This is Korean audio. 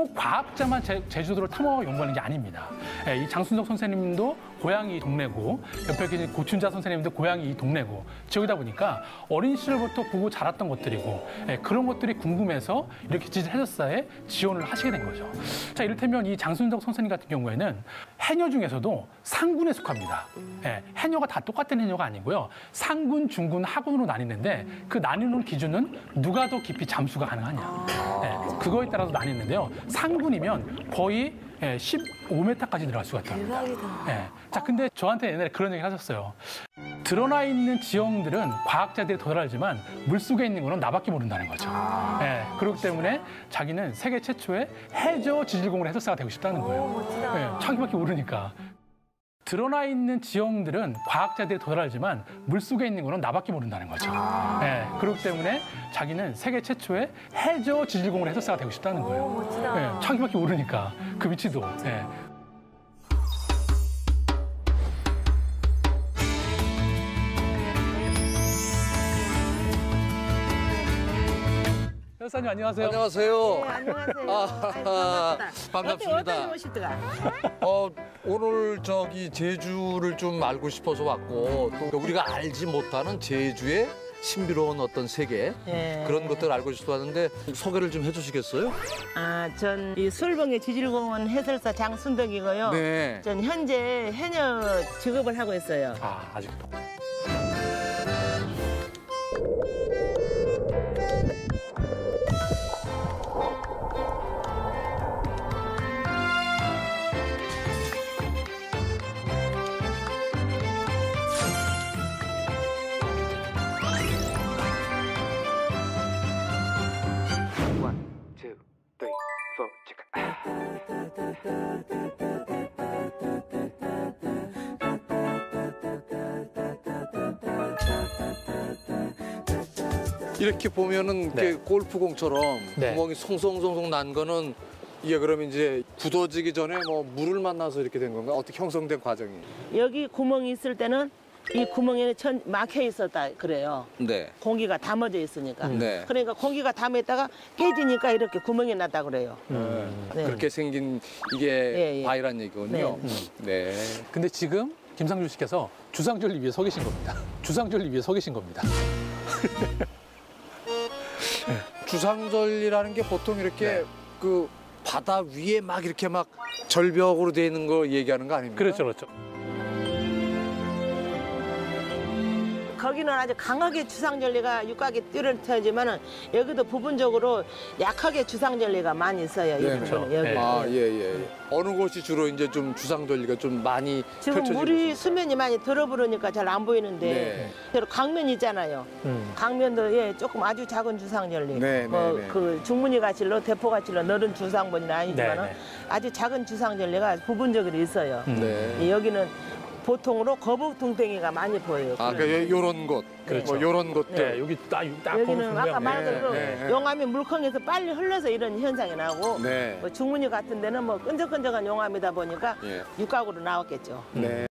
꼭 과학자만 제, 제주도를 탐험 연구하는 게 아닙니다. 예, 이 장순석 선생님도 고향이 이 동네고 옆에 계신 고춘자 선생님도 고향이 이 동네고 지역이다 보니까 어린 시절부터 보고 자랐던 것들이고 예, 그런 것들이 궁금해서 이렇게 지질 해설사에 지원을 하시게 된 거죠. 자 이를테면 이 장순석 선생님 같은 경우에는 해녀 중에서도 상군에 속합니다. 예, 해녀가 다 똑같은 해녀가 아니고요. 상군, 중군, 하군으로 나뉘는데 그 나뉘는 기준은 누가 더 깊이 잠수가 가능하냐. 예, 그거에 따라서 나뉘는데요. 상군이면 거의 예, 15m까지 들어갈 수가 있다. 대박이다. 예. 자, 근데 저한테 옛날에 그런 얘기를 하셨어요. 드러나 있는 지형들은 과학자들이 더 잘 알지만 물속에 있는 거는 나밖에 모른다는 거죠. 예. 그렇기 때문에 자기는 세계 최초의 해저 지질공원 해설사가 되고 싶다는 거예요. 멋지다. 예, 자기밖에 모르니까. 드러나 있는 지형들은 과학자들이 더 잘 알지만 물속에 있는 거는 나밖에 모른다는 거죠. 예, 그렇기 때문에 자기는 세계 최초의 해저 지질공원 해설사가 되고 싶다는 거예요. 멋지다. 예, 자기밖에 모르니까 그 위치도. 예. 해설사님 안녕하세요. 안녕하세요. 네, 안녕하세요. 아, 아이고, 반갑습니다. 어떤 오시더가? 어, 오늘 저기 제주를 좀 알고 싶어서 왔고 또 우리가 알지 못하는 제주의 신비로운 어떤 세계 예. 그런 것들을 알고 싶어 왔는데 소개를 좀 해주시겠어요? 아, 전이 술봉의 지질공원 해설사 장순덕이고요. 네. 전 현재 해녀 직업을 하고 있어요. 아, 아직도. 이렇게 보면은 네. 이렇게 골프공처럼 네. 구멍이 송송송송 난 거는 이게 그럼 이제 굳어지기 전에 뭐 물을 만나서 이렇게 된 건가? 어떻게 형성된 과정이? 여기 구멍이 있을 때는 이 구멍에 천 막혀 있었다 그래요. 네. 공기가 담아져 있으니까. 네. 그러니까 공기가 담아 있다가 깨지니까 이렇게 구멍이 났다 그래요. 네. 그렇게 생긴 이게 예, 예. 바위란 얘기군요. 네. 근데 지금 김상준 씨께서 주상절리 위에 서 계신 겁니다. 주상절리 위에 서 계신 겁니다. 주상절리라는 게 보통 이렇게 네. 그 바다 위에 막 이렇게 막 절벽으로 돼 있는 거 얘기하는 거 아닙니까? 그렇죠, 그렇죠. 거기는 아주 강하게 주상절리가 육각이 뚜렷하지만은 여기도 부분적으로 약하게 주상절리가 많이 있어요. 이 네, 부분은 그렇죠. 여기. 네. 아, 예, 예. 예. 어느 곳이 주로 이제 좀 주상절리가 좀 많이 지금 펼쳐지고 물이 있습니까? 수면이 많이 들어부르니까 잘 안 보이는데 네. 강면 있잖아요. 음. 강면도 예 조금 아주 작은 주상절리. 네, 뭐 네, 네. 그 중무늬 가칠로 대포 가칠로 너른 주상본이 아니지만은 네, 네. 아주 작은 주상절리가 부분적으로 있어요. 음. 네. 예, 여기는 보통으로 거북 둥덩이가 많이 보여요. 아, 그러니까 요런 곳. 그렇죠. 뭐 요런 곳들. 네, 여기 딱, 딱 여기는 아까 말한 대로 네, 네. 용암이 물컹에서 빨리 흘러서 이런 현상이 나고 네. 뭐 중무늬 같은 데는 뭐 끈적끈적한 용암이다 보니까 예. 육각으로 나왔겠죠. 네.